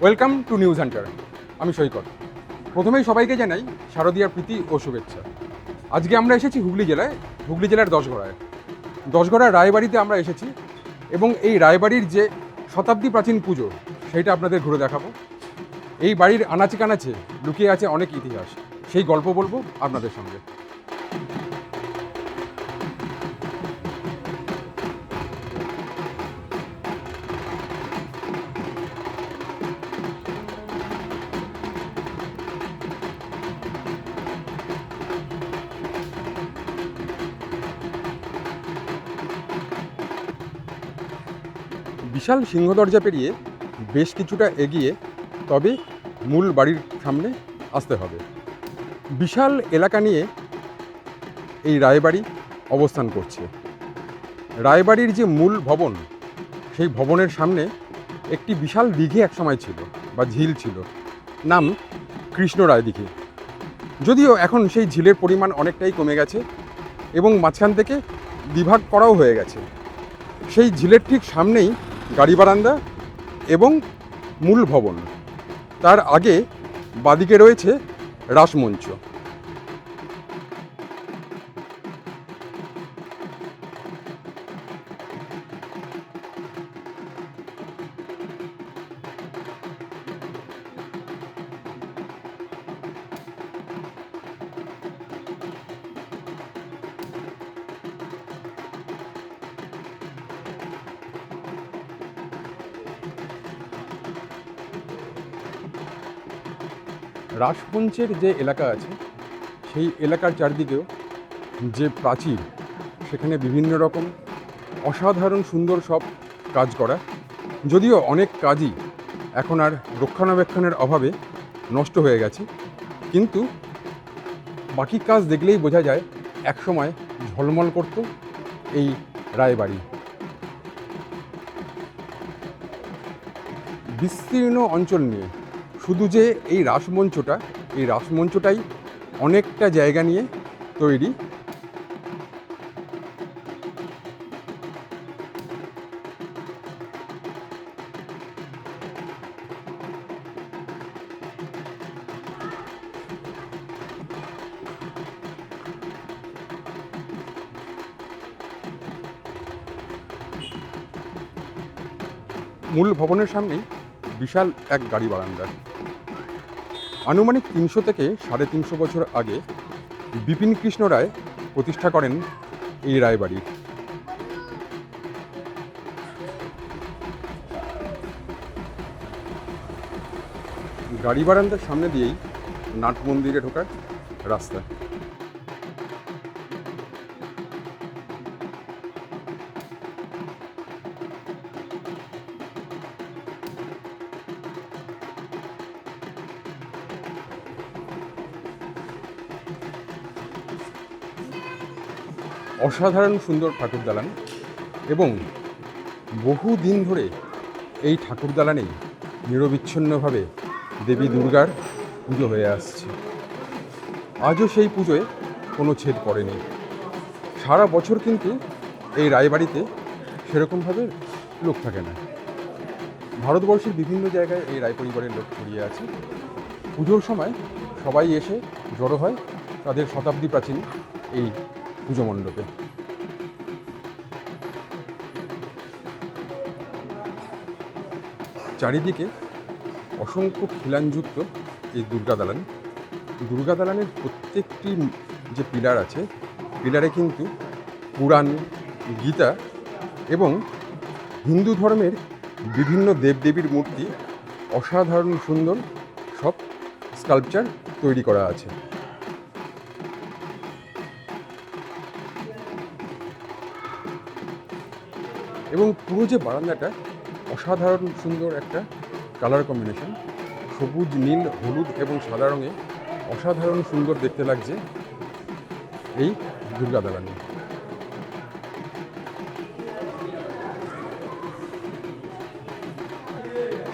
Welcome to news Hunter. আমি সৈকত। প্রথমেই সবাইকে জানাই শারদীয়ার প্রীতি ও শুভেচ্ছা। আজকে আমরা এসেছি হুগলি জেলায়, হুগলি জেলার দশগড়ায়। দশগড়ার রায়বাড়িতে আমরা এসেছি এবং এই রায়বাড়ির যে শতাব্দী প্রাচীন পুজো, সেইটা আপনাদের ঘুরে দেখাবো। এই বাড়ির আনাচে কানাচে লুকিয়ে আছে অনেক ইতিহাস। সেই গল্প বলব আপনাদের সঙ্গে। বিশাল সিংহদরজা পেরিয়ে বেশ কিছুটা এগিয়ে তবে মূল বাড়ির সামনে আসতে হবে। বিশাল এলাকা নিয়ে এই রায়বাড়ি অবস্থান করছে। রায়বাড়ির যে মূল ভবন, সেই ভবনের সামনে একটি বিশাল দিঘি একসময় ছিল বা ঝিল ছিল। নাম কৃষ্ণ রায় দিঘি। যদিও এখন সেই ঝিলের পরিমাণ অনেকটাই কমে গেছে এবং মাঝখান থেকে বিভাগ করাও হয়ে গেছে। সেই ঝিলের ঠিক সামনেই গাড়ি বারান্দা এবং মূল ভবন। তার আগে বাদিকে রয়েছে রাসমঞ্চ। রাসমঞ্চের যে এলাকা আছে, সেই এলাকার চারদিকেও যে প্রাচীর, সেখানে বিভিন্ন রকম অসাধারণ সুন্দর সব কাজ করা। যদিও অনেক কাজই এখন আর রক্ষণাবেক্ষণের অভাবে নষ্ট হয়ে গেছে, কিন্তু বাকি কাজ দেখলেই বোঝা যায় একসময় ঝলমল করত এই রায়বাড়ি। বিস্তীর্ণ অঞ্চল নিয়ে শুধু যে এই রাসমঞ্চটা, এই রাসমঞ্চটাই অনেকটা জায়গা নিয়ে তৈরি। মূল ভবনের সামনেই বিশাল এক গাড়ি বারান্দা আনুমানিক তিনশো থেকে সাড়ে তিনশো বছর আগে বিপিন কৃষ্ণ রায় প্রতিষ্ঠা করেন এই রায়বাড়ি। গাড়ি বারান্দার সামনে দিয়েই নাট মন্দিরে ঢোকার রাস্তা। অসাধারণ সুন্দর ঠাকুর দালান এবং বহু দিন ধরে এই ঠাকুর দালানেই নিরবিচ্ছিন্নভাবে দেবী দুর্গার পুজো হয়ে আসছে। আজও সেই পুজোয় কোনো ছেদ পড়েনি। সারা বছর কিন্তু এই রায়বাড়িতে সেরকমভাবে লোক থাকে না। ভারতবর্ষের বিভিন্ন জায়গায় এই রায় পরিবারের লোক ছড়িয়ে আছে। পুজোর সময় সবাই এসে জড়ো হয় তাদের শতাব্দী প্রাচীন এই পুজো মণ্ডপে চারিদিকে অসংখ্য খিলানযুক্ত এই দুর্গা দালান, দুর্গা দালানের প্রত্যেকটি যে পিলার আছে, পিলারে কিন্তু পুরাণ, গীতা এবং হিন্দু ধর্মের বিভিন্ন দেবদেবীর মূর্তি অসাধারণ সুন্দর সব স্কাল্পচার তৈরি করা আছে। এবং পুরো যে বারান্দাটা অসাধারণ সুন্দর একটা কালার কম্বিনেশন সবুজ, নীল, হলুদ এবং সাদা রঙে অসাধারণ সুন্দর দেখতে লাগছে এই দুর্গা দালানি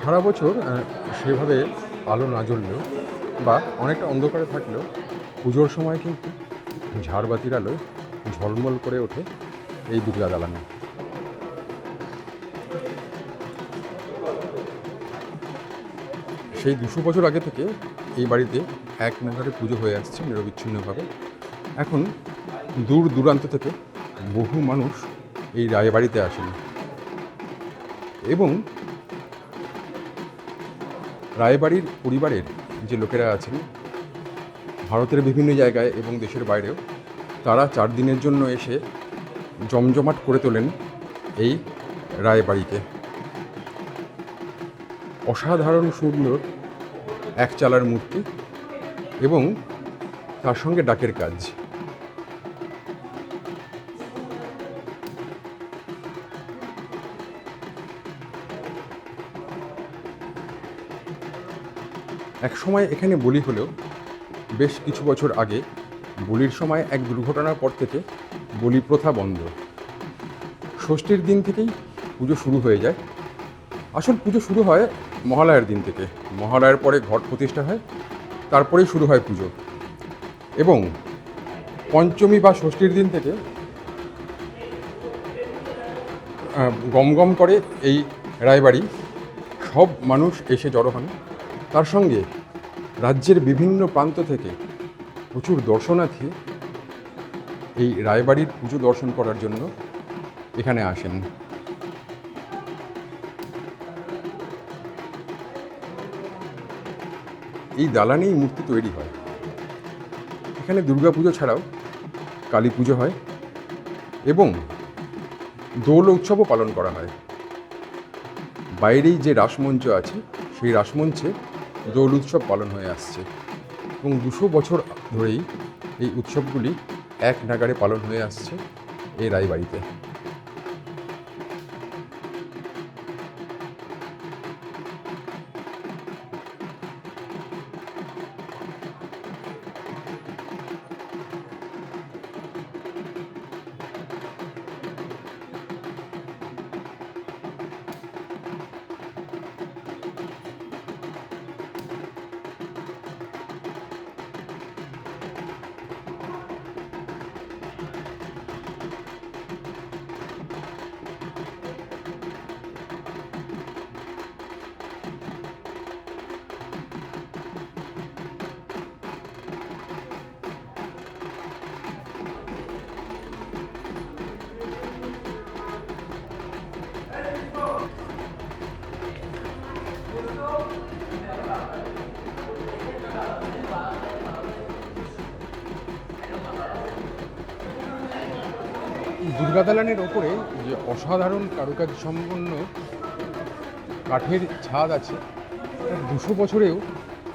সারা বছর সেভাবে আলো না জ্বললেও বা অনেকটা অন্ধকারে থাকলেও পুজোর সময় কিন্তু ঝাড়বাতির আলোয় ঝলমল করে ওঠে এই দুর্গা দালানে সেই দুশো বছর আগে থেকে এই বাড়িতে এক নাগারে পুজো হয়ে আসছে নিরবিচ্ছিন্নভাবে। এখন দূর দূরান্ত থেকে বহু মানুষ এই রায়বাড়িতে আসেন। এবং রায়বাড়ির পরিবারের যে লোকেরা আছেন, ভারতের বিভিন্ন জায়গায় এবং দেশের বাইরেও, তারা চার দিনের জন্য এসে জমজমাট করে তোলেন এই রায়বাড়িকে অসাধারণ সুন্দর এক চালার মূর্তি এবং তার সঙ্গে ডাকের কাজ। এক সময় এখানে বলি হলেও বেশ কিছু বছর আগে বলির সময় এক দুর্ঘটনার পর থেকে বলি প্রথা বন্ধ। ষষ্ঠীর দিন থেকেই পুজো শুরু হয়ে যায়। আসল পুজো শুরু হয় মহালয়ার দিন থেকে। মহালয়ার পরে ঘট প্রতিষ্ঠা হয়, তারপরেই শুরু হয় পুজো। এবং পঞ্চমী বা ষষ্ঠীর দিন থেকে গমগম করে এই রায়বাড়ি। সব মানুষ এসে জড়ো হন। তার সঙ্গে রাজ্যের বিভিন্ন প্রান্ত থেকে প্রচুর দর্শনার্থী এই রায়বাড়ির পুজো দর্শন করার জন্য এখানে আসেন। এই দালানেই মূর্তি তৈরি হয়। এখানে দুর্গাপুজো ছাড়াও কালী পুজো হয় এবং দোল উৎসবও পালন করা হয়। বাইরেই যে রাসমঞ্চ আছে, সেই রাসমঞ্চে দোল উৎসব পালন হয়ে আসছে এবং দুশো বছর ধরেই এই উৎসবগুলি এক নাগারে পালন হয়ে আসছে এই রায়বাড়িতে। দুর্গা দালানের ওপরে যে অসাধারণ কারুকাজ সম্পন্ন কাঠের ছাদ আছে দুশো বছরেও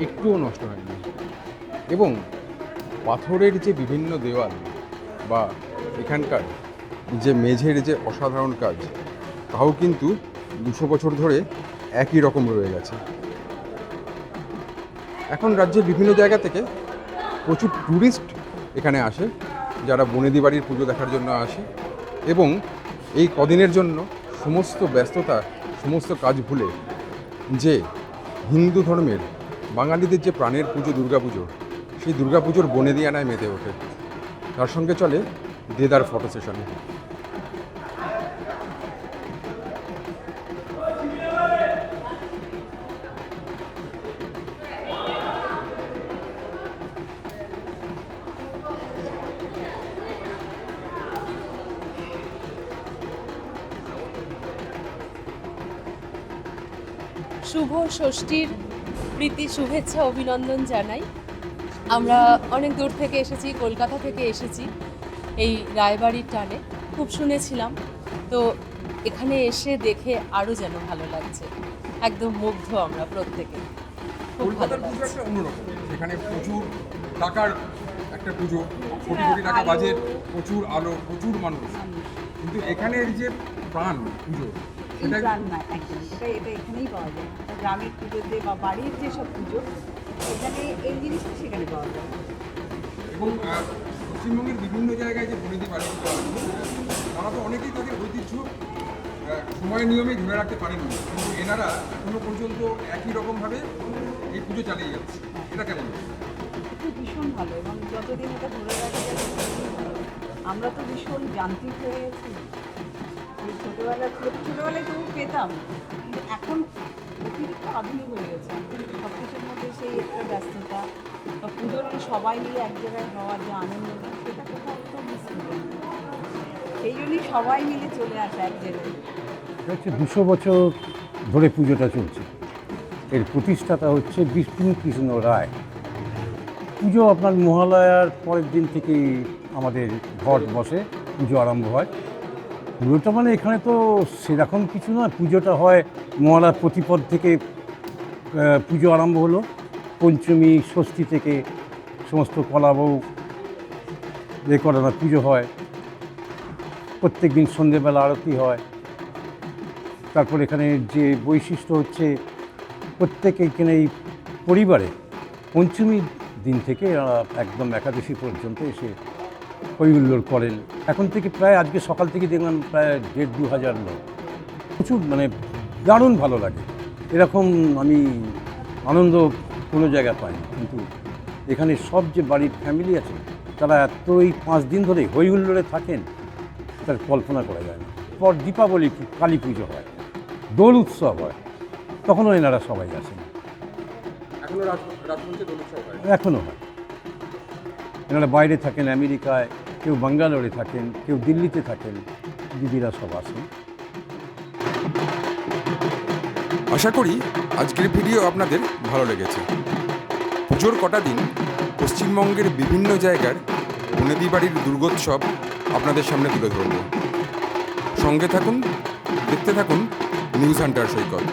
একটুও নষ্ট হয়নি। এবং পাথরের যে বিভিন্ন দেওয়াল বা এখানকার যে মেঝের যে অসাধারণ কাজ, তাও কিন্তু দুশো বছর ধরে একই রকম রয়ে গেছে। এখন রাজ্যের বিভিন্ন জায়গা থেকে প্রচুর ট্যুরিস্ট এখানে আসে, যারা বনেদি বাড়ির পুজো দেখার জন্য আসে এবং এই কদিনের জন্য সমস্ত ব্যস্ততা, সমস্ত কাজ ভুলে যে হিন্দু ধর্মের, বাঙালিদের যে প্রাণের পুজো, দুর্গাপুজো, সেই দুর্গাপুজোর বনেদিয়ানায় মেতে ওঠে। তার সঙ্গে চলে দেদার ফটো সেশন। শুভ ষষ্ঠীর প্রীতি শুভেচ্ছা অভিনন্দন জানাই। আমরা অনেক দূর থেকে এসেছি কলকাতা থেকে এসেছি এই রায়বাড়ির টানে। খুব শুনেছিলাম। তো এখানে এসে দেখে আরও যেন ভালো লাগছে। একদম মুগ্ধ আমরা প্রত্যেকে। খুব ভালো লাগছে। একটা প্রচুর টাকার একটা পুজো। কোটি কোটি টাকা বাজেট প্রচুর আলো প্রচুর মানুষ। কিন্তু এখানের যে প্রাণ পুজো প্রাণ না একদম। এটা এটা এখানেই পাওয়া যায়। গ্রামের পুজোতে বা বাড়ির যেসব পুজো এখানে এই জিনিসটা সেখানে পাওয়া যায়। এবং পশ্চিমবঙ্গের বিভিন্ন জায়গায় যে বনেদি বাড়ি তারা তো অনেকেই তাদের ঐতিহ্য সময় নিয়মে ধরে রাখতে পারেননি কিন্তু এনারা এখনও পর্যন্ত একই রকমভাবে এই পুজো চালিয়ে যাচ্ছে। এটা কেমন? খুব ভীষণ ভালো এবং যতদিন এটা ধরে রাখা আমরা তো ভীষণ যান্ত্রিক হয়ে গেছি। তবু পেতাম, কিন্তু এখন অতিরিক্ত আধুনিক হয়ে গেছে। সব কিছুর মধ্যে সেই একটা ব্যস্ততা, বা পুজোর সবাই এক জায়গায় হওয়ার যে আনন্দটা সেটা কোথাও তো সেই জন্যই সবাই মিলে চলে এক জায়গায়। হচ্ছে দুশো বছর ধরে পুজোটা চলছে। এর প্রতিষ্ঠাতা হচ্ছে বিষ্ণু কৃষ্ণ রায়। পুজো আপনার মহালয়ার পরের দিন থেকেই আমাদের ঘট বসে, পুজো আরম্ভ হয়। পুজোটা মানে এখানে তো সেরকম কিছু নয়। পুজোটা হয় মহালয়ার প্রতিপদ থেকে পুজো আরম্ভ হলো। পঞ্চমী, ষষ্ঠী থেকে সমস্ত কলাবউ এ করে না পুজো হয়। প্রত্যেক দিন সন্ধেবেলা আরতি হয়। তারপর এখানে যে বৈশিষ্ট্য হচ্ছে, প্রত্যেক এখানে এই পরিবারে পঞ্চমীর দিন থেকে একদম একাদশী পর্যন্ত এসে হৈহুল্লোড় করেন। এখন থেকে প্রায় আজকে সকাল থেকে দেখলাম প্রায় দেড় দু হাজার লোক। প্রচুর মানে দারুণ ভালো লাগে। এরকম আমি আনন্দ কোনো জায়গায় পাইনি। কিন্তু এখানে সব যে বাড়ির ফ্যামিলি আছে তারা এত এই পাঁচ দিন ধরে হৈহুল্লোড়ে থাকেন তার কল্পনা করা যায় না। পর দীপাবলি কালী পুজো হয় দোল উৎসব হয় তখনও এনারা সবাই আসেন। এখনও হয়। এনারা বাইরে থাকেন, আমেরিকায়, কেউ বাঙ্গালোরে থাকেন, কেউ দিল্লিতে থাকেন, দিদিরা সব আসেন। আশা করি আজকের ভিডিও আপনাদের ভালো লেগেছে। পুজোর কটা দিন পশ্চিমবঙ্গের বিভিন্ন জায়গার বনেদি বাড়ির দুর্গোৎসব আপনাদের সামনে তুলে ধরব। সঙ্গে থাকুন, দেখতে থাকুন নিউজ হান্টার সৈকত।